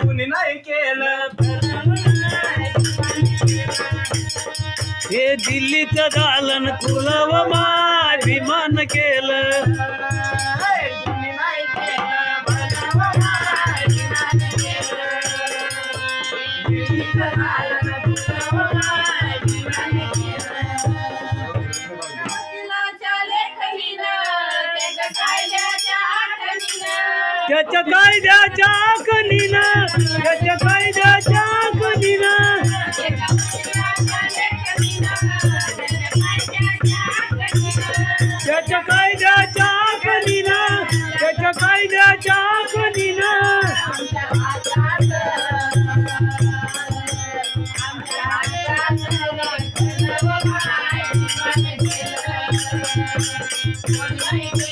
कुणी नाही केलं. हे दिल्लीचं दालन कुलव विमान केलं. त्याच्या कायद्याच्या आखणीनं त्याच्या कायद्याच्या आखणीनं त्याच्या कायद्याच्या आखणीनं त्याच्या कायद्याच्या कलीना Thank you.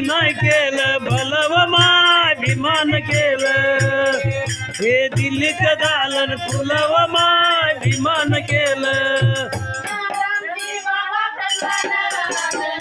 नाही केलं भलव विमान केलं. हे दिल्लीचं दालन फुलव विमान केलं. Bye.